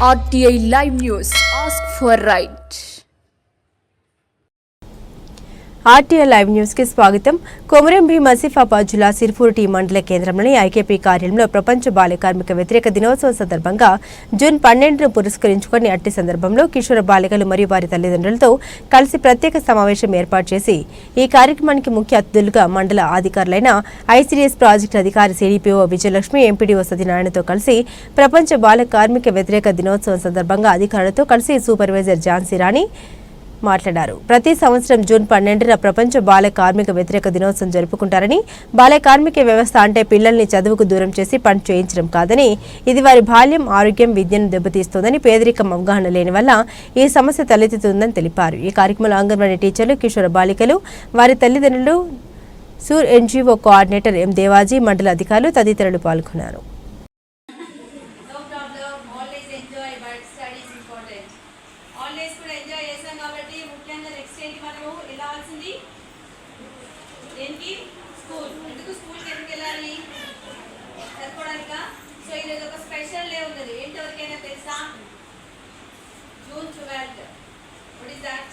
RTI Live News. Ask for right. RTL live న్యూస్కి స్వాగతం. కొమరం భీం ఆసిఫాబాద్ జిల్లా సిర్పూర్టి మండల కేంద్రంలోని ఐకేపీ కార్యాలయంలో ప్రపంచ బాల కార్మిక వ్యతిరేక దినోత్సవం సందర్భంగా జూన్ పన్నెండును పురస్కరించుకొని అట్టి సందర్భంలో కిషోర బాలికలు మరియు వారి తల్లిదండ్రులతో కలిసి ప్రత్యేక సమావేశం ఏర్పాటు చేసి ఈ కార్యక్రమానికి ముఖ్య అతిథులుగా మండల అధికారులైన ఐసీడీఎస్ ప్రాజెక్టు అధికారి సిడిపిఓ విజయలక్ష్మి ఎంపీడీఓ సత్యనారాయణతో కలిసి ప్రపంచ బాల కార్మిక వ్యతిరేక దినోత్సవం సందర్భంగా అధికారులతో కలిసి సూపర్వైజర్ ఝాన్సీ రాణి మాట్లాడారు. ప్రతి సంవత్సరం జూన్ పన్నెండున ప్రపంచ బాల కార్మిక వ్యతిరేక దినోత్సవం జరుపుకుంటారని బాల కార్మిక వ్యవస్థ అంటే పిల్లల్ని చదువుకు దూరం చేసి పని చేయించడం కాదని ఇది వారి బాల్యం ఆరోగ్యం విద్యను దెబ్బతీస్తోందని పేదరికం అవగాహన లేని వల్ల ఈ సమస్య తలెత్తుతుందని తెలిపారు. ఈ కార్యక్రమంలో అంగన్వాడీ టీచర్లు కిషోర బాలికలు వారి తల్లిదండ్రులు సూర్ ఎన్జీఓ కోఆర్డినేటర్ ఎం దేవాజీ మండల అధికారులు తదితరులు పాల్గొన్నారు. హాలిడేస్ కూడా ఎంజాయ్ చేస్తాం కాబట్టి ముఖ్యంగా నెక్స్ట్ ఏంటి మనము వెళ్ళాల్సింది? ఏంటి? స్కూల్. ఎందుకు స్కూల్కి ఎందుకు వెళ్ళాలి? చదువుకోవడానిక సో ఈరోజు ఒక స్పెషల్ డే ఉన్నది. ఏంటి ఎవరికైనా తెలుసా? June twelfth. What is that